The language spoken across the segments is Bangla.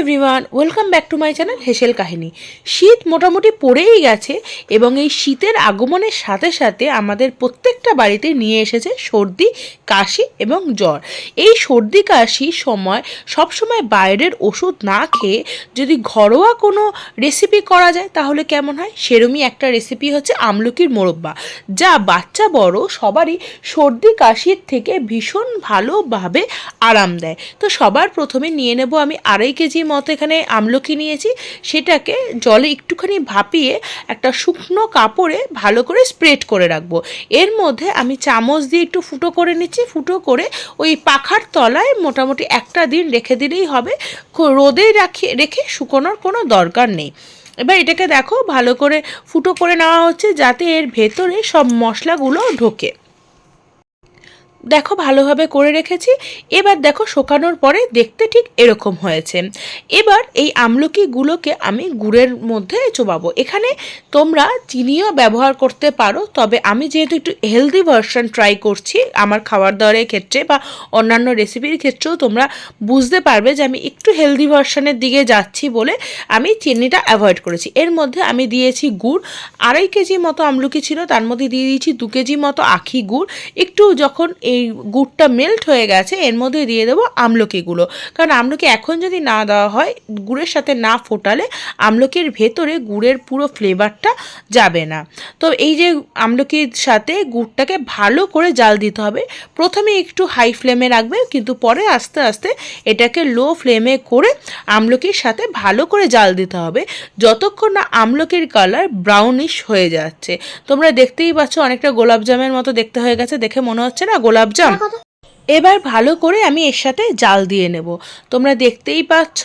Everyone welcome back to my channel হেসেল কাহিনী শীত মোটামুটি পড়েই গেছে এবং এই শীতের আগমনের সাথে সাথে আমাদের প্রত্যেকটা বাড়িতে নিয়ে এসেছে সর্দি, কাশি এবং জ্বর। এই সর্দি, কাশি সময় সবসময় বাইরের ওষুধ না খেয়ে যদি ঘরোয়া কোনো রেসিপি করা যায়, তাহলে কেমন হয়? সেরমই একটা রেসিপি হচ্ছে আমলকির মোরব্বা, যা বাচ্চা, বড় সবারই সর্দি, কাশির থেকে ভীষণ ভালোভাবে আরাম দেয়। তো সবার প্রথমে নিয়ে নেব আমি আড়াই কেজি মতো এখানে আমলকি নিয়েছি। সেটাকে জলে একটুখানি ভাপিয়ে একটা শুকনো কাপড়ে ভালো করে স্প্রেড করে রাখব। এর মধ্যে আমি চামচ দিয়ে একটু ফুটো করে নিচ্ছি। ফুটো করে ওই পাখার তলায় মোটামুটি একটা দিন রেখে দিলেই হবে। রোদেই রাখি রেখে শুকোনোর কোনো দরকার নেই। এবার এটাকে দেখো, ভালো করে ফুটো করে নেওয়া হচ্ছে যাতে এর ভেতরে সব মশলাগুলো ঢোকে। দেখো, ভালোভাবে করে রেখেছি। এবার দেখো, শোকানোর পরে দেখতে ঠিক এরকম হয়েছে। এবার এই আমলকিগুলোকে আমি গুড়ের মধ্যে চোবাবো। এখানে তোমরা চিনিও ব্যবহার করতে পারো, তবে আমি যেহেতু একটু হেলদি ভার্সন ট্রাই করছি, আমার খাবার দাবারের ক্ষেত্রে বা অন্যান্য রেসিপির ক্ষেত্রেও তোমরা বুঝতে পারবে যে আমি একটু হেলদি ভার্সনের দিকে যাচ্ছি বলে আমি চিনিটা অ্যাভয়েড করেছি। এর মধ্যে আমি দিয়েছি গুড়, আড়াই কেজি মতো আমলকি ছিল, তার মধ্যে দিয়ে দিয়েছি দু কেজি মতো আখি গুড়। একটু যখন এই গুড়টা মেল্ট হয়ে গেছে, এর মধ্যে দিয়ে দেবো আমলকিগুলো। কারণ আমলকি এখন যদি না দেওয়া হয়, গুড়ের সাথে না ফোটালে আমলকির ভেতরে গুড়ের পুরো ফ্লেভারটা যাবে না। তো এই যে আমলকির সাথে গুড়টাকে ভালো করে জাল দিতে হবে। প্রথমে একটু হাই ফ্লেমে রাখবে, কিন্তু পরে আস্তে আস্তে এটাকে লো ফ্লেমে করে আমলকির সাথে ভালো করে জাল দিতে হবে। যতক্ষণ না আমলকির কালার ব্রাউনিশ হয়ে যাচ্ছে। তোমরা দেখতেই পাচ্ছ, অনেকটা গোলাপজামের মতো দেখতে হয়ে গেছে, দেখে মনে হচ্ছে না গোলাপজাম এবার ভালো করে আমি এর সাথে জাল দিয়ে নেব। তোমরা দেখতেই পাচ্ছ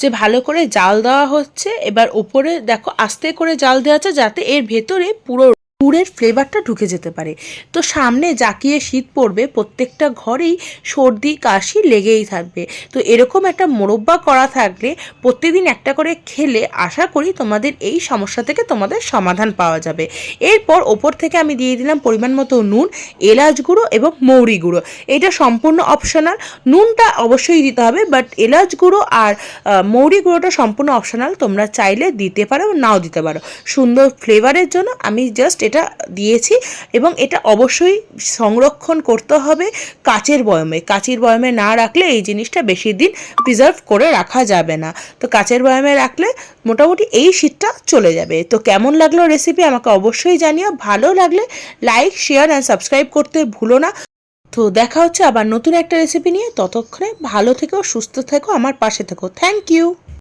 যে ভালো করে জাল দেওয়া হচ্ছে। এবার ওপরে দেখো আস্তে করে জাল দেওয়া হচ্ছে যাতে এর ভেতরে পুরো গুড়ের ফ্লেভারটা ঢুকে যেতে পারে। তো সামনে জাকিয়ে শীত পড়বে, প্রত্যেকটা ঘরেই সর্দি, কাশি লেগেই থাকবে। তো এরকম একটা মোরব্বা করা থাকলে প্রতিদিন একটা করে খেলে আশা করি তোমাদের এই সমস্যা থেকে তোমাদের সমাধান পাওয়া যাবে। এরপর ওপর থেকে আমি দিয়ে দিলাম পরিমাণ মতো নুন, এলাচ গুঁড়ো এবং মৌরি গুঁড়ো। এটা সম্পূর্ণ অপশনাল নুনটা অবশ্যই দিতে হবে বাট এলাচ গুঁড়ো আর মৌরি গুঁড়োটা সম্পূর্ণ অপশনাল তোমরা চাইলে দিতে পারো, নাও দিতে পারো। সুন্দর ফ্লেভারের জন্য আমি জাস্ট এটা দিয়েছি এবং এটা অবশ্যই সংরক্ষণ করতে হবে কাচের বয়মে। কাচের বয়মে না রাখলে এই জিনিসটা বেশি দিন প্রিজার্ভ করে রাখা যাবে না। তো কাচের বয়মে রাখলে মোটামুটি এই শীতটা চলে যাবে। তো কেমন লাগল রেসিপি আমাকে অবশ্যই জানিও। ভালো লাগলে লাইক শেয়ার অ্যান্ড সাবস্ক্রাইব করতে ভুলো না। তো দেখা হচ্ছে আবার নতুন একটা রেসিপি নিয়ে। ততক্ষণে ভালো থেকো, সুস্থ থেকো, আমার পাশে থেকো। Thank you